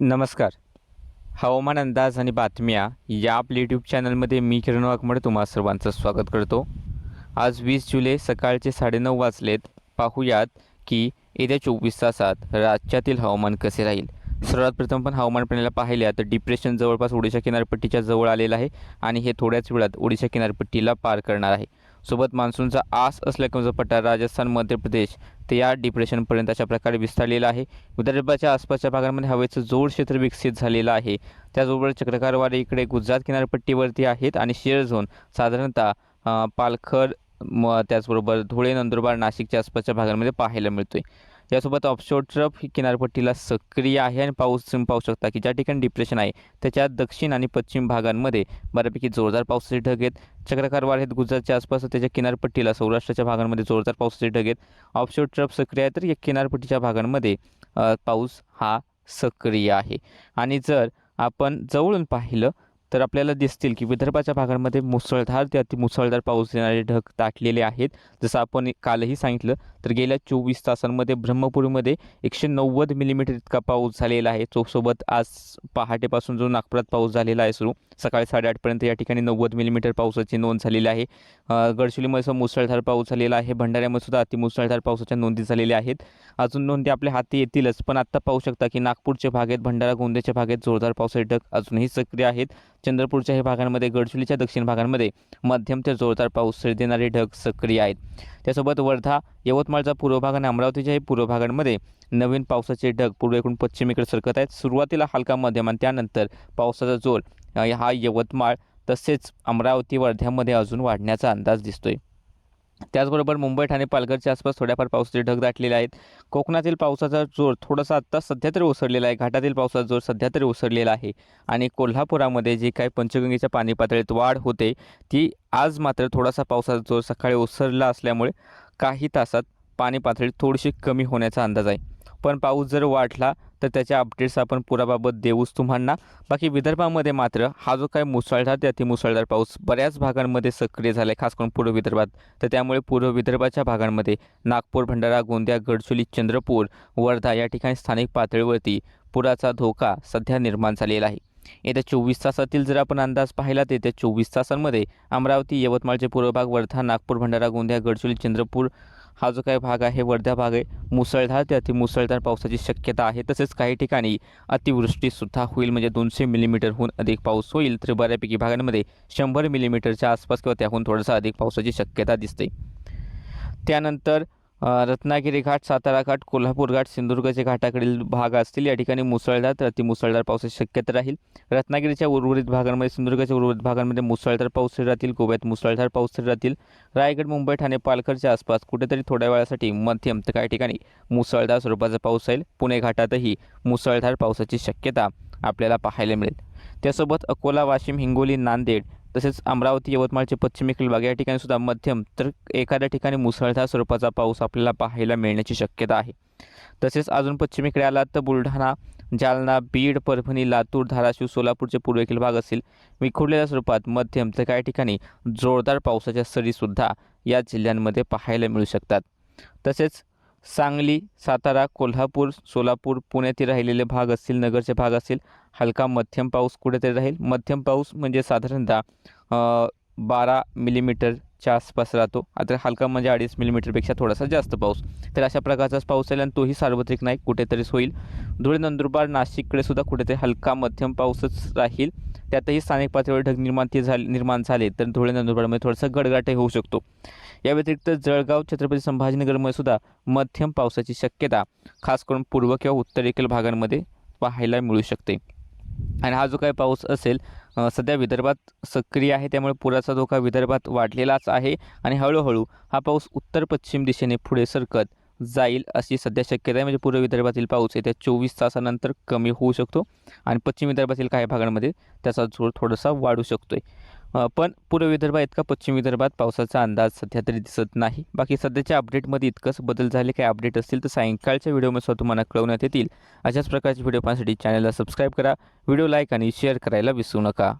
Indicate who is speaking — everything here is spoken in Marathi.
Speaker 1: नमस्कार. हवामान अंदाज आणि बातम्या या आपल्या यूट्यूब चॅनलमध्ये मी किरण वाघमोडे तुम्हा सर्वांचं स्वागत करतो. आज वीस जुलै सकाळचे साडेनऊ वाजलेत. पाहूयात की येत्या चोवीस तासात राज्यातील हवामान कसे राहील? सर्वात प्रथम पण हवामान प्रणालीला पाहिल्या तर डिप्रेशन जवळपास ओडिशा किनारपट्टीच्या जवळ आलेलं आहे आणि हे थोड्याच वेळात ओडिशा किनारपट्टीला पार करणार आहे. सोबत मान्सूनचा आस असल्याचा जो पट्टा राजस्थान मध्य प्रदेश ते या डिप्रेशनपर्यंत अशा प्रकारे विस्तारलेला आहे. विदर्भाच्या आसपासच्या भागांमध्ये हवेचं जोड क्षेत्र विकसित झालेलं आहे. त्याचबरोबर चक्रकार वारे इकडे गुजरात किनारपट्टीवरती आहेत आणि शेअर झोन साधारणतः पालखर म त्याचबरोबर धुळे नंदुरबार नाशिकच्या आसपासच्या भागांमध्ये पाहायला मिळतोय. यासोबत ऑफशोर ट्रफ ही किनारपट्टीला सक्रिय आहे आणि पाऊस तुम्ही पाहू शकता की ज्या ठिकाणी डिप्रेशन आहे त्याच्या दक्षिण आणि पश्चिम भागांमध्ये बऱ्यापैकी जोरदार पावसाचे ढग आहेत. चक्रकार आहेत गुजरातच्या आसपास त्याच्या किनारपट्टीला सौराष्ट्राच्या भागांमध्ये जोरदार पावसाचे ढग आहेत. ऑफशोर ट्रफ सक्रिय आहे तर या किनारपट्टीच्या भागांमध्ये पाऊस हा सक्रिय आहे. आणि जर आपण जवळून पाहिलं तर आपल्याला दिसतील की विदर्भाच्या भागांमध्ये मुसळधार ते अतिमुसळधार पाऊस येणारे ढग दाटलेले आहेत. जसं आपण कालही सांगितलं तर गेल्या चोवीस तासांमध्ये ब्रह्मपुरीमध्ये एकशे नव्वद मिलीमीटर इतका पाऊस झालेला आहे. चोसोबत आज पहाटेपासून जो नागपुरात पाऊस झालेला आहे सुरू सकाळी साडेआठपर्यंत या ठिकाणी नव्वद मिलीमीटर पावसाची नोंद झालेली आहे. गडचिरोलीमध्ये सुद्धा मुसळधार पाऊस झालेला आहे. भंडाऱ्यामध्ये सुद्धा अतिमुसळधार पावसाच्या नोंदी झालेल्या आहेत. अजून नोंदी आपल्या हाती येतीलच पण आत्ता पाहू शकता की नागपूरच्या भागेत भंडारा गोंदेच्या भागेत जोरदार पावसाचे ढग अजूनही सक्रिय आहेत. चंद्रपूरच्या हे भागांमध्ये गडचिरोलीच्या दक्षिण भागांमध्ये मध्यम ते जोरदार पाऊस सरी देणारे ढग सक्रिय आहेत. त्यासोबत वर्धा यवतमाळचा पूर्व भाग आणि अमरावतीच्या हे पूर्व भागांमध्ये नवीन पावसाचे ढग पूर्वेकडून पश्चिमेकडे सरकत आहेत. सुरुवातीला हलका मध्यम आणि त्यानंतर पावसाचा जोर हा यवतमाळ तसेच अमरावती वर्ध्यामध्ये अजून वाढण्याचा अंदाज दिसतोय. त्याचबरोबर मुंबई ठाणे पालघरच्या आसपास थोड्याफार पावसाचे ढग दाटलेले आहेत. कोकणातील पावसाचा जोर थोडासा आत्ता सध्या तरी ओसरलेला आहे. घाटातील पावसाचा जोर सध्या तरी ओसरलेला आहे. आणि कोल्हापुरामध्ये जी काही पंचगंगेच्या पाणी पातळीत वाढ होते ती आज मात्र थोडासा पावसाचा जोर सकाळी ओसरला असल्यामुळे काही तासात पाणी पातळी थोडीशी कमी होण्याचा अंदाज आहे. पण पाऊस जर वाढला तर त्याच्या अपडेट्स आपण पुराबाबत देऊच तुम्हाला बाकी विदर्भामध्ये मात्र हा जो काय मुसळधार ते अतिमुसळधार पाऊस बऱ्याच भागांमध्ये सक्रिय झाला आहे खास करून पूर्व विदर्भात. तर त्यामुळे पूर्व विदर्भाच्या भागांमध्ये नागपूर भंडारा गोंदिया गडचुली चंद्रपूर वर्धा या ठिकाणी स्थानिक पातळीवरती पुराचा धोका सध्या निर्माण झालेला आहे. येत्या चोवीस तासातील जर आपण अंदाज पाहिला तर येत्या चोवीस तासांमध्ये अमरावती यवतमाळचे पूर्व भाग वर्धा नागपूर भंडारा गोंदिया गडचिरोली चंद्रपूर हा जो काही भाग आहे वर्धा भाग आहे मुसळधार ते अतिमुसळधार पावसाची शक्यता आहे. तसेच काही ठिकाणी अतिवृष्टीसुद्धा होईल म्हणजे दोनशे मिलीमीटरहून अधिक पाऊस होईल तर बऱ्यापैकी भागांमध्ये शंभर मिलीमीटरच्या आसपास किंवा त्याहून थोडासा अधिक पावसाची शक्यता दिसते. त्यानंतर रत्नागिरी घाट सातारा घाट कोल्हापूर घाट सिंधुदुर्गचे घाटाकडील भाग असतील. या ठिकाणी मुसळधार तर अतिमुसळधार पावसाची शक्यता राहील. रत्नागिरीच्या उर्वरित भागांमध्ये सिंधुदुर्गच्या उर्वरित भागांमध्ये मुसळधार पाऊस राहतील. गोव्यात मुसळधार पाऊस राहतील. रायगड मुंबई ठाणे पालघरच्या आसपास कुठेतरी थोड्या वेळासाठी मध्यम तर काही ठिकाणी मुसळधार स्वरूपाचा पाऊस राहील. पुणे घाटातही मुसळधार पावसाची शक्यता आपल्याला पाहायला मिळेल. त्यासोबत अकोला वाशिम हिंगोली नांदेड तसेच अमरावती यवतमाळचे पश्चिमेकडील भाग या ठिकाणी सुद्धा मध्यम तर एखाद्या ठिकाणी मुसळधार स्वरूपाचा पाऊस आपल्याला पाहायला मिळण्याची शक्यता आहे. तसेच अजून पश्चिमेकडे आला तर बुलढाणा जालना बीड परभणी लातूर धाराशिव सोलापूरचे पूर्वेकडील भाग असतील. विखुरलेल्या स्वरूपात मध्यम तर काही ठिकाणी जोरदार पावसाच्या सरीसुद्धा या जिल्ह्यांमध्ये पाहायला मिळू शकतात. तसेच सांगली सातारा कोल्हापूर सोलापूर पुण्यातील राहिलेले भाग असतील नगरचे भाग असतील हलका मध्यम पाऊस कुठेतरी राहील. मध्यम पाऊस म्हणजे साधारणतः बारा मिलीमीटर च्या आसपास राहतो. आता हलका म्हणजे अडीच मिलीमीटरपेक्षा थोडासा जास्त पाऊस. तर अशा प्रकारचाच पाऊस आहे आणि तोही सार्वत्रिक नाही कुठेतरीच होईल. धुळे नंदुरबार नाशिककडे सुद्धा कुठेतरी हलका मध्यम पाऊसच राहील. त्यातही स्थानिक पातळीवर ढग निर्माण ते झाले निर्माण झाले तर धुळे नंदुरबारमध्ये थोडासा गडगाटही होऊ शकतो. या व्यतिरिक्त जळगाव छत्रपती संभाजीनगरमध्ये सुद्धा मध्यम पावसाची शक्यता खास करून पूर्व किंवा उत्तरेकडील भागांमध्ये पाहायला मिळू शकते. आणि हा जो काही पाऊस असेल सध्या विदर्भात सक्रिय आहे त्यामुळे पुराचा धोका विदर्भात वाढलेलाच आहे आणि हळूहळू हा पाऊस उत्तर पश्चिम दिशेने पुढे सरकत जाईल अशी सध्या शक्यता आहे. म्हणजे पूर्व विदर्भातील पाऊस येत्या चोवीस तासानंतर कमी होऊ शकतो आणि पश्चिम विदर्भातील काही भागांमध्ये त्याचा जोर थोडासा वाढू शकतो आहे पण पूर्व विदर्भात इतका पश्चिम विदर्भात पावसाचा अंदाज सध्या तरी दिसत नाही. बाकी सध्याच्या अपडेटमध्ये इतकंच बदल झाले काही अपडेट असतील तर सायंकाळच्या व्हिडिओमध्ये सुद्धा तुम्हाला कळवण्यात येतील. अशाच प्रकारचे व्हिडिओ पाहण्यासाठी चॅनलला सबस्क्राईब करा. व्हिडिओ लाईक आणि शेअर करायला विसरू नका.